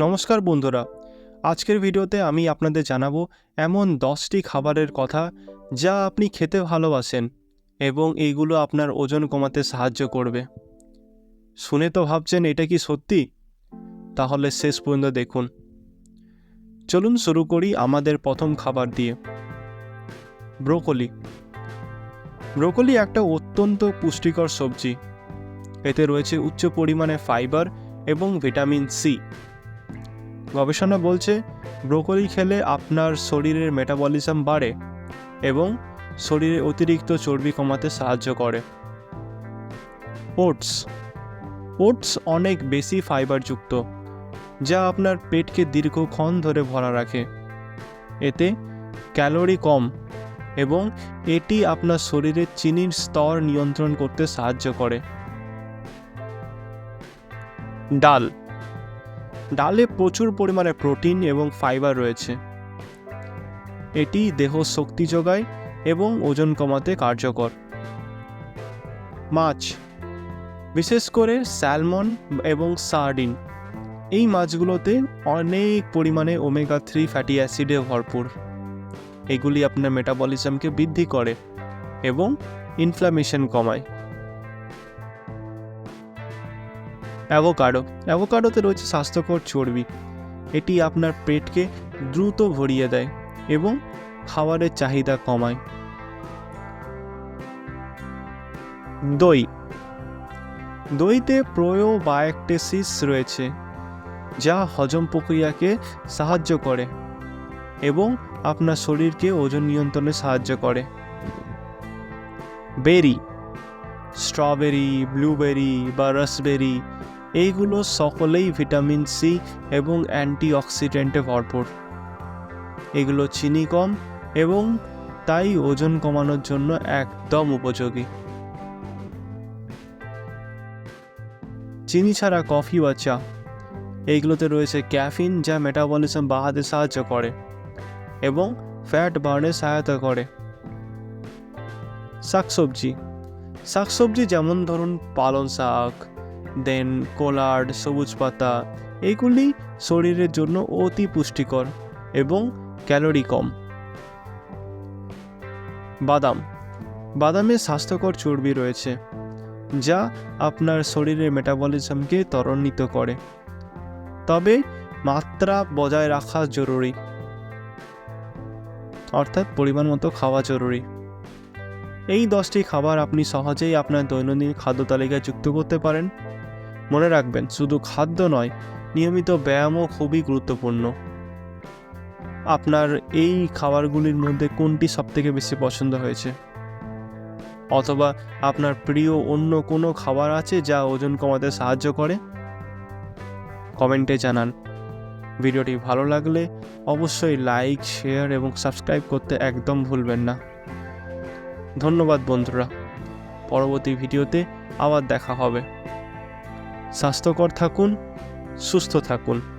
নমস্কার বন্ধুরা। আজকের ভিডিওতে আমি আপনাদের জানাব এমন দশটি খাবারের কথা যা আপনি খেতে ভালোবাসেন এবং এইগুলো আপনার ওজন কমাতে সাহায্য করবে। শুনে তো ভাবছেন এটা কি সত্যি? তাহলে শেষ পর্যন্ত দেখুন। চলুন শুরু করি আমাদের প্রথম খাবার দিয়ে। ব্রোকলি। ব্রোকলি একটা অত্যন্ত পুষ্টিকর সবজি। এতে রয়েছে উচ্চ পরিমাণে ফাইবার এবং ভিটামিন সি। গবেষণা বলছে, ব্রোকলি খেলে আপনার শরীরের মেটাবলিজম বাড়ে এবং শরীরে অতিরিক্ত চর্বি কমাতে সাহায্য করে। ওটস। ওটস অনেক বেশি ফাইবারযুক্ত, যা আপনার পেটকে দীর্ঘক্ষণ ধরে ভরা রাখে। এতে ক্যালোরি কম এবং এটি আপনার শরীরে চিনির স্তর নিয়ন্ত্রণ করতে সাহায্য করে। ডাল। ডালে প্রচুর পরিমাণে প্রোটিন এবং ফাইবার রয়েছে। এটি দেহ শক্তি যোগায় এবং ওজন কমাতে কার্যকর। মাছ, বিশেষ করে স্যালমন এবং সার্ডিন। এই মাছগুলোতে অনেক পরিমাণে ওমেগা থ্রি ফ্যাটি অ্যাসিডে ভরপুর। এগুলি আপনার মেটাবলিজমকে বৃদ্ধি করে এবং ইনফ্লামেশন কমায়। অ্যাভোকাডো। অ্যাভোকাডোতে রয়েছে স্বাস্থ্যকর চর্বি। এটি আপনার পেটকে দ্রুত ভরিয়ে দেয় এবং খাবারের চাহিদা কমায়। দই। দইতে প্রোয়োবায়োকটেসিস রয়েছে, যা হজম প্রক্রিয়াকে সাহায্য করে এবং আপনার শরীরকে ওজন নিয়ন্ত্রণে সাহায্য করে। বেরি। স্ট্রবেরি, ব্লুবেরি বা রাসবেরি এইগুলো সকলেই ভিটামিন সি এবং অ্যান্টিঅক্সিডেন্টে ভরপুর। এগুলো চিনি কম এবং তাই ওজন কমানোর জন্য একদম উপযোগী। চিনি ছাড়া কফি বা চা, এইগুলোতে রয়েছে ক্যাফিন যা মেটাবলিজম বাড়াতে সাহায্য করে এবং ফ্যাট বার্নে সহায়তা করে। শাকসবজি শাকসবজি যেমন ধরুন পালং শাক দেন কোলার্ড, সবুজ পাতা, এগুলি শরীরের জন্য অতি পুষ্টিকর এবং ক্যালোরি কম। বাদাম। বাদামে স্বাস্থ্যকর চর্বি রয়েছে, যা আপনার শরীরের মেটাবলিজমকে ত্বরান্বিত করে। তবে মাত্রা বজায় রাখা জরুরি, অর্থাৎ পরিমাণ মতো খাওয়া জরুরি। এই দশটি খাবার আপনি সহজেই আপনার দৈনন্দিন খাদ্য তালিকায় যুক্ত করতে পারেন। মনে রাখবেন, শুধু খাদ্য নয়, নিয়মিত ব্যায়ামও খুবই গুরুত্বপূর্ণ। আপনার এই খাবারগুলির মধ্যে কোনটি সবথেকে বেশি পছন্দ হয়েছে? অথবা আপনার প্রিয় অন্য কোনো খাবার আছে যা ওজন কমাতে সাহায্য করে? কমেন্টে জানান। ভিডিওটি ভালো লাগলে অবশ্যই লাইক, শেয়ার এবং সাবস্ক্রাইব করতে একদম ভুলবেন না। ধন্যবাদ বন্ধুরা। পরবর্তী ভিডিওতে আবার দেখা হবে। স্বাস্থ্যকর থাকুন সুস্থ থাকুন।